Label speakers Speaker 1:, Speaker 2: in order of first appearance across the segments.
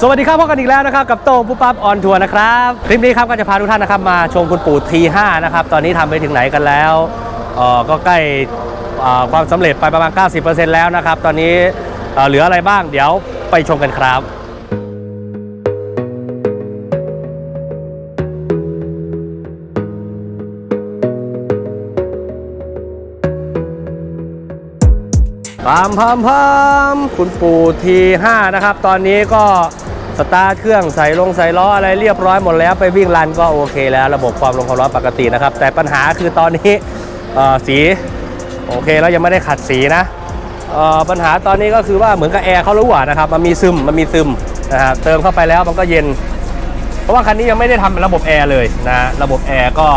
Speaker 1: สวัสดีครับพบกันอีกแล้วนะครับกับโต้งปุ๊บปั๊บออนทัวร์นะครับคลิปนี้ครับก็จะพาทุกท่านนะครับมาชมคุณปู่ที5นะครับตอนนี้ทำไปถึงไหนกันแล้วเออก็ใกล้เอ่อความสำเร็จไปประมาณ 90%แล้วนะครับ ตอนนี้เอ่อเหลืออะไรบ้างเดี๋ยวไปชมกันครับ พามพามพามคุณปู่ที5นะครับ ตอนนี้ก็ สตาร์ทเครื่องใส่ลงใส่ล้ออะไรเรียบร้อยหมดแล้วไปวิ่งรันก็โอเคแล้ว ระบบความลงความร้อนปกตินะครับ แต่ปัญหาคือตอนนี้สีโอเคแล้วยังไม่ได้ขัดสีนะปัญหาตอนนี้ก็คือว่าเหมือนกับแอร์เขารู้อะนะครับมันมีซึมมันมีซึมนะฮะเติมเข้าไปแล้วมันก็เย็น เพราะว่าคันนี้ยังไม่ได้ทำระบบแอร์เลยนะระบบแอร์ก็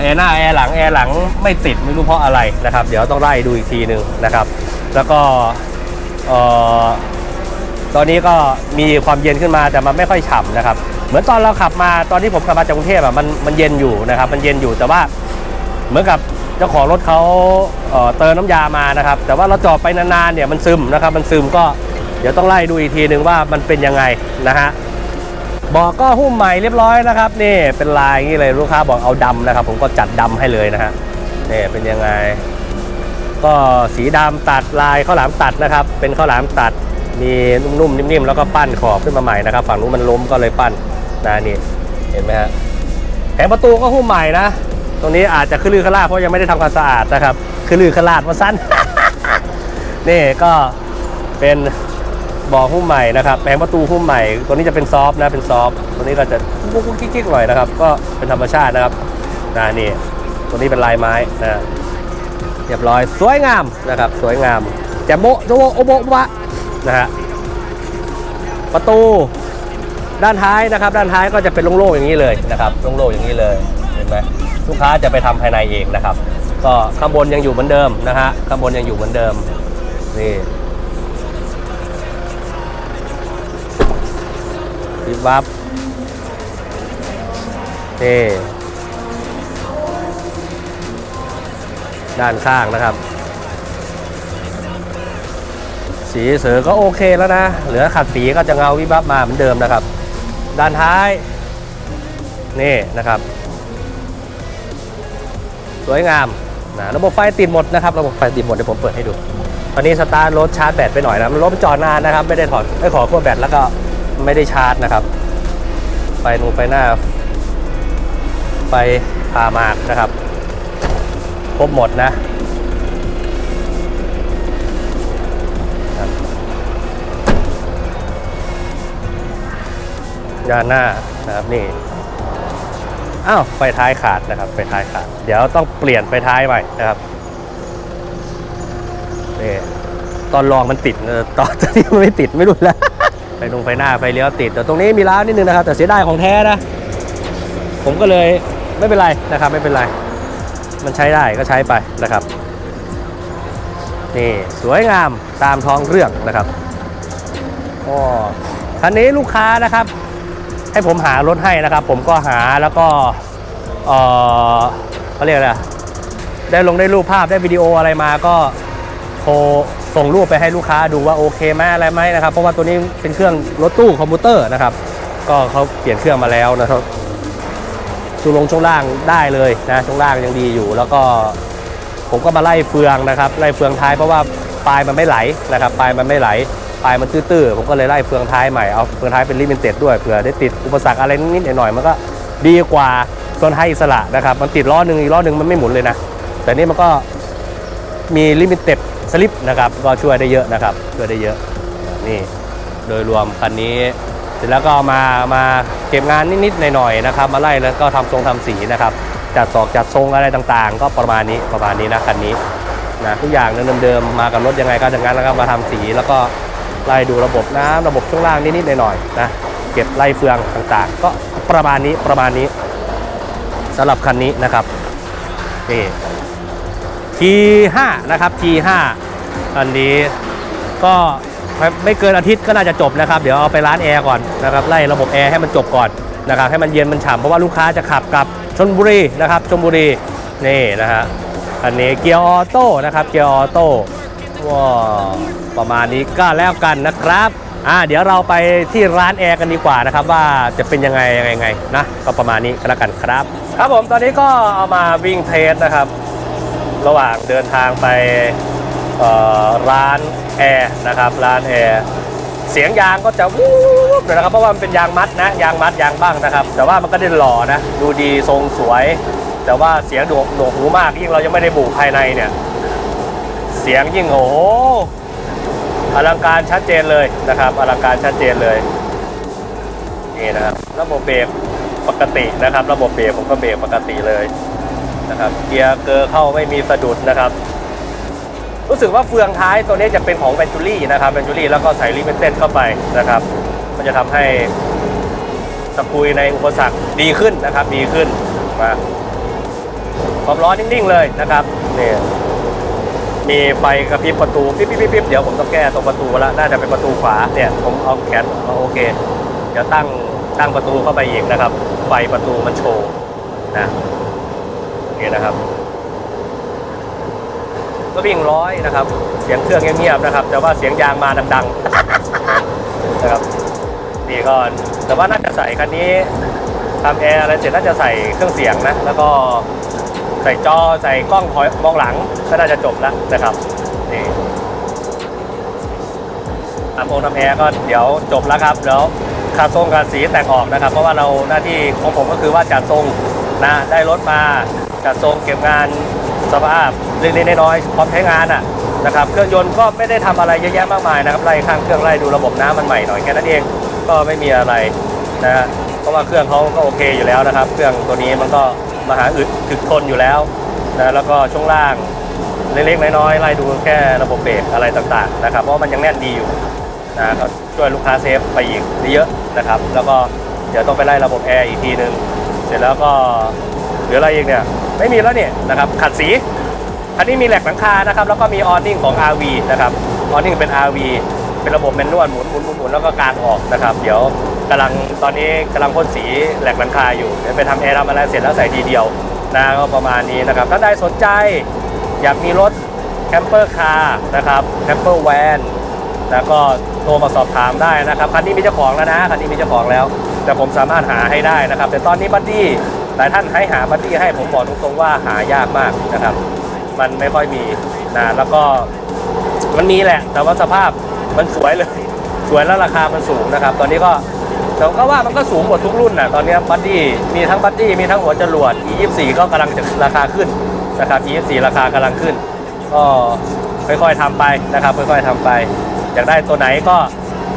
Speaker 1: แอร์หน้าแอร์หลังแอร์หลังไม่ติดไม่รู้เพราะอะไรนะครับ เดี๋ยวต้องไล่ดูอีกทีหนึ่งนะครับ แล้วก็เอ่อ ตอนนี้ก็มีความเย็นขึ้นมาแต่มันไม่ค่อยฉ่ำนะครับ เหมือนตอนเราขับมาตอนที่ผมขับมาจากกรุงเทพอะมันมันเย็นอยู่นะครับ มันเย็นอยู่แต่ว่าเหมือนกับเจ้าของรถเขาเติมน้ำยามานะครับ แต่ว่าเราจอดไปนานๆเนี่ยมันซึมนะครับ มันซึมก็เดี๋ยวต้องไล่ดูอีกทีหนึ่งว่ามันเป็นยังไงนะฮะบอกก็หุ้มใหม่เรียบร้อยนะครับนี่เป็นลายอย่างนี้เลยลูกค้าบอกเอาดำนะครับ ผมก็จัดดำให้เลยนะฮะนี่เป็นยังไง ก็สีดำตัดลายข้าวหลามตัดนะครับ เป็นข้าวหลามตัด มีนุ่มๆนิ่มๆแล้วก็ปั้นขอบขึ้นมาใหม่นะครับ ฝั่งนู้นมันล้มก็เลยปั้นนะนี่เห็นไหมฮะแผงประตูก็หุ้มใหม่นะ ตรงนี้อาจจะขึ้นลือขลาดเพราะยังไม่ได้ทำความสะอาดนะครับขึ้นลือขลาดมาสั้นนี่ก็เป็นบอหุ้มใหม่นะครับแผงประตูหุ้มใหม่ ตัวนี้จะเป็นซอฟนะเป็นซอฟตัวนี้ก็จะกุ๊กๆกิ๊กๆหน่อยนะครับ ก็เป็นธรรมชาตินะครับนะนี่ตัวนี้เป็นลายไม้นะเรียบร้อยสวยงามนะครับ สวยงามแจมโบะโจโบโอโบะวะ นะฮะประตูด้านท้ายนะครับ ด้านท้ายก็จะเป็นโล่งๆอย่างนี้เลยนะครับโล่งๆอย่างนี้เลยเห็นไหมลูกค้าจะไปทำภายในเองนะครับ ก็ข้างบนยังอยู่เหมือนเดิมนะฮะข้างบนยังอยู่เหมือนเดิมนี่วิบวับนี่ด้านข้างนะครับ สีเสือก็โอเคแล้วนะ เหลือขัดสีก็จะเงาวิบับมาเหมือนเดิมนะครับ ด้านท้าย นี่นะครับ สวยงามนะระบบไฟติดหมดนะครับ ระบบไฟติดหมดเดี๋ยวผมเปิดให้ดู ตอนนี้สตาร์ทรถชาร์จแบตไปหน่อยนะรถจอดนานนะครับ ไม่ได้ถอดไม่ขอขั้วแบตแล้วก็ไม่ได้ชาร์จนะครับ ไฟนูไฟหน้า ไฟพามากนะครับ ครบหมดนะ ยานหน้านะครับนี่อ้าวไฟท้ายขาดนะครับไฟท้ายขาด เดี๋ยวต้องเปลี่ยนไฟท้ายใหม่นะครับนี่ตอนลองมันติดตอนนี้มันไม่ติดไม่รู้แล้วไฟลงไฟหน้าไฟเลี้ยวติดแต่ตรงนี้มีร้าวนิดนึงนะครับ แต่เสียดายของแท้นะ ผมก็เลยไม่เป็นไรนะครับ ไม่เป็นไร มันใช้ได้ก็ใช้ไปนะครับนี่สวยงามตามท้องเรื่องนะครับก็คันนี้ลูกค้านะครับ ให้ผมหารถให้นะครับ ผมก็หาแล้วก็เออเขาเรียกอะไรได้ลงได้รูปภาพได้วิดีโออะไรมาก็โทรส่งรูปไปให้ลูกค้าดูว่าโอเคไหมอะไรไหมนะครับ เพราะว่าตัวนี้เป็นเครื่องรถตู้คอมพิวเตอร์นะครับ ก็เขาเปลี่ยนเครื่องมาแล้วนะครับช่วงลงช่วงล่างได้เลยนะช่วงล่างยังดีอยู่ แล้วก็ผมก็มาไล่เฟืองนะครับ ไล่เฟืองท้ายเพราะว่าปลายมันไม่ไหลนะครับ ปลายมันไม่ไหล ปลายมันตื้อๆผมก็เลยไล่เฟืองท้ายใหม่เอาเฟืองท้ายเป็นลิมิเต็ดด้วยเผื่อได้ติดอุปสรรคอะไรนิดๆหน่อยๆมันก็ดีกว่าเฟืองท้ายอิสระนะครับมันติดล้อหนึ่งอีกล้อหนึ่งมันไม่หมุนเลยนะ แต่นี่มันก็มีลิมิเต็ดสลิปนะครับก็ช่วยได้เยอะนะครับช่วยได้เยอะนี่โดยรวมคันนี้เสร็จแล้วก็มามาเก็บงานนิดๆหน่อยๆนะครับ มาไล่แล้วก็ทำทรงทำสีนะครับจัดศอกจัดทรงอะไรต่างๆ ก็ประมาณนี้ประมาณนี้นะคันนี้นะทุกอย่างเดิมๆมากับรถยังไงก็อย่างนั้นแล้วก็มาทำสีแล้วก็ ไล่ดูระบบน้ำระบบช่วงล่างนิดๆหน่อยๆนะเก็บไล่เฟืองต่างๆ ก็ประมาณนี้ประมาณนี้สำหรับคันนี้นะครับนี่ T5 นะครับ T5 อันนี้ก็ไม่เกินอาทิตย์ก็น่าจะจบนะครับ เดี๋ยวเอาไปร้านแอร์ก่อนนะครับไล่ระบบแอร์ให้มันจบก่อนนะครับให้มันเย็นมันฉ่ำเพราะว่าลูกค้าจะขับกับชนบุรีนะครับชนบุรีนี่นะฮะอันนี้เกียร์ออโต้นะครับเกียร์ออโต้ ว้าประมาณนี้ก็แล้วกันนะครับอ่าเดี๋ยวเราไปที่ร้านแอร์กันดีกว่านะครับ ว่าจะเป็นยังไงยังไงไงนะก็ประมาณนี้ก็แล้วกันครับ ครับผมตอนนี้ก็เอามาวิ่งเทสนะครับ ระหว่างเดินทางไปเอ่อร้านแอร์นะครับร้านแอร์เสียงยางก็จะวูบเลยนะครับเพราะว่ามันเป็นยางมัดนะยางมัดยางบ้างนะครับ แต่ว่ามันก็ได้หล่อนะ ดูดีทรงสวย แต่ว่าเสียงโดกหนวกหูมากยิ่งเรายังไม่ได้บุภายในเนี่ย เสียงยิ่งโอ้โหอลังการชัดเจนเลยนะครับ อลังการชัดเจนเลยนี่นะครับระบบเบรกปกตินะครับ ระบบเบรกผมก็เบรกปกติเลยนะครับเกียร์เกอร์เข้าไม่มีสะดุดนะครับ รู้สึกว่าเฟืองท้ายตัวนี้จะเป็นของเวนจูรี่นะครับเวนจูรี่แล้วก็ใส่ลิมิเต็ดเข้าไปนะครับ มันจะทำให้ตะปุยในอุปสรรคดีขึ้นนะครับ ดีขึ้นมาความร้อนนิ่งๆเลยนะครับนี่ มีไฟกระพริบประตูปิ๊บปิ๊บปิ๊บเดี๋ยวผมต้องแก้ตรงประตูล้วน่าจะเป็นประตูขวาเนี่ยผมเอาแขนเอาโอเค เดี๋ยวตั้งตั้งประตูเข้าไปอีกนะครับ ไฟประตูมันโชว์นะโอเคนะครับก็วิ่งร้อยนะครับ เสียงเครื่องเงียบๆนะครับ แต่ว่าเสียงยางมาดังๆนะครับนี่ก็แต่ว่าน่าจะใส่คันนี้ทำแอร์อะไรเสร็จน่าจะใส่เครื่องเสียงนะ แล้วก็ ใส่จอใส่กล้องถอยมองหลังก็น่าจะจบแล้วนะครับนี่ทำโองทำแอร์ก็เดี๋ยวจบแล้วครับเดี๋ยวคาทรงกับสีแต่งออกนะครับ เพราะว่าเราหน้าที่ของผมก็คือว่าจัดทรงนะได้รถมาจัดทรงเก็บงานสภาพเล็กๆน้อยๆพร้อมใช้งานอะนะครับเครื่องยนต์ก็ไม่ได้ทำอะไรเยอะแยะมากมายนะครับไล่ข้างเครื่องไล่ดูระบบน้ำมันใหม่หน่อยแค่นั้นเองก็ไม่มีอะไรนะเพราะว่าเครื่องเขาก็โอเคอยู่แล้วนะครับ เครื่องตัวนี้มันก็ มหาอึดถึกทนอยู่แล้วนะแล้วก็ช่วงล่างเล็กๆน้อยๆไล่ดูแค่ระบบเบรกอะไรต่างๆนะครับเพราะมันยังแน่นดีอยู่นะก็ช่วยลูกค้าเซฟไปอีกเยอะนะครับ แล้วก็เดี๋ยวต้องไปไล่ระบบแอร์อีกทีหนึ่งเสร็จแล้วก็เหลืออะไรอีกเนี่ยไม่มีแล้วเนี่ยนะครับขัดสีคันนี้มีแหลกหลังคานะครับแล้วก็มีออนนิ่งของ RV นะครับออนนิ่งเป็น RV เป็นระบบแมนนวลหมุนหมุนหมุนหมุนแล้วก็กางออกนะครับ เดี๋ยวกำลังตอนนี้กำลังพ่นสีแหลกหลังคาอยู่เดี๋ยวไปทำแอร์ทำอะไรเสร็จแล้วใส่ทีเดียวนะก็ประมาณนี้นะครับ ถ้าใดสนใจอยากมีรถแคมเปอร์คาร์นะครับแคมเปอร์แวนแล้วก็โทรมาสอบถามได้นะครับคันนี้มีเจ้าของแล้วนะคันนี้มีเจ้าของแล้ว แต่ผมสามารถหาให้ได้นะครับ แต่ตอนนี้บัดดี้หลายท่านให้หาบัดดี้ให้ผมบอกตรงๆว่าหายากมากนะครับ มันไม่ค่อยมีนะแล้วก็มันมีแหละ แต่ว่าสภาพ มันสวยเลย สวยแล้วราคามันสูงนะครับ ตอนนี้ก็แต่ก็ว่ามันก็สูงหมดทุกรุ่นนะตอนนี้บัดดี้มีทั้งบัดดี้มีทั้งหัวจรวด E24 ก็กำลังจะราคาขึ้นนะครับ E24 ราคากำลังขึ้น ก็ค่อยๆทำไปนะครับ ค่อยๆทำไป อยากได้ตัวไหนก็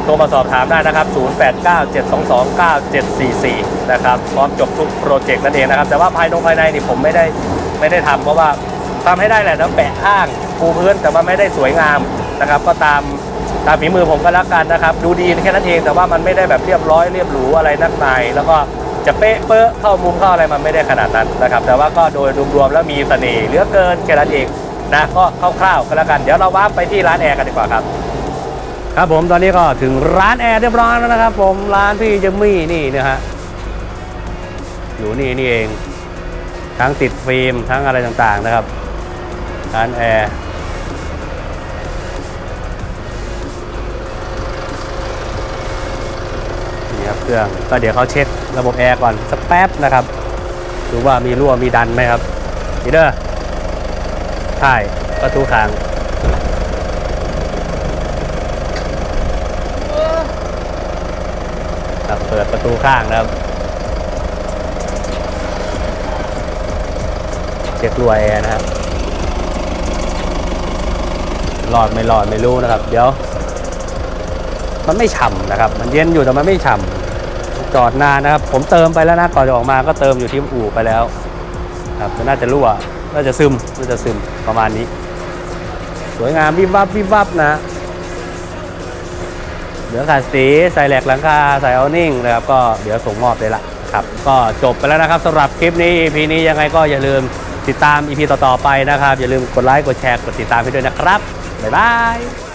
Speaker 1: โทรมาสอบถามได้นะครับ 0897229744 นะครับพร้อมจบทุกโปรเจกต์นั่นเองนะครับ แต่ว่าภายในภายในนี่ผมไม่ได้ไม่ได้ทำเพราะว่าทำให้ได้แหละนะแปะข้างปูพื้นแต่ว่าไม่ได้สวยงามนะครับ ก็ตาม ตามฝีมือผมก็แล้วกันนะครับ ดูดีแค่นั้นเองแต่ว่ามันไม่ได้แบบเรียบร้อยเรียบหรูอะไรนักหนาแล้วก็จะเป๊ะเป๊ะเข้ามุมเข้าอะไรมันไม่ได้ขนาดนั้นนะครับ แต่ว่าก็โดยรวมๆแล้วมีเสน่ห์เหลือเกินแค่นั้นเองนะก็คร่าวๆก็แล้วกันเดี๋ยวเราว่าไปที่ร้านแอร์กันดีกว่าครับ ครับผมตอนนี้ก็ถึงร้านแอร์เรียบร้อยแล้วนะครับ ผมร้านพี่จิมมี่นี่นะฮะอยู่นี่นี่เอง ทั้งติดฟิล์มทั้งอะไรต่างๆนะครับร้านแอร์ เครื่อง ก็เดี๋ยวเขาเช็คระบบแอร์ก่อนสักแป๊บนะครับดูว่ามีรั่วมีดันไหมครับนี่เด้อใช่ประตูขางครับเปิดประตูข้างนะครับเช็ครัวแอร์นะครับรอดไม่รอดไม่รู้นะครับ เดี๋ยว มันไม่ฉ่ำนะครับ มันเย็นอยู่แต่มันไม่ฉ่ำ จอดนานนะครับ ผมเติมไปแล้วนะก่อนจะออกมาก็เติมอยู่ที่อู่ไปแล้วครับมันน่าจะรั่วน่าจะซึมน่าจะซึมประมาณนี้ สวยงามวิบวับวิบวับนะเดี๋ยวขัดสีใส่แหลกหลังคาใส่เอานิ่งนะครับก็เดี๋ยวส่งมอบเลยละครับ ก็จบไปแล้วนะครับสำหรับคลิปนี้ EP นี้ยังไงก็อย่าลืมติดตาม EP ต่อๆไปนะครับ อย่าลืมกดไลค์กดแชร์กดติดตามให้ด้วยนะครับ บ๊ายบาย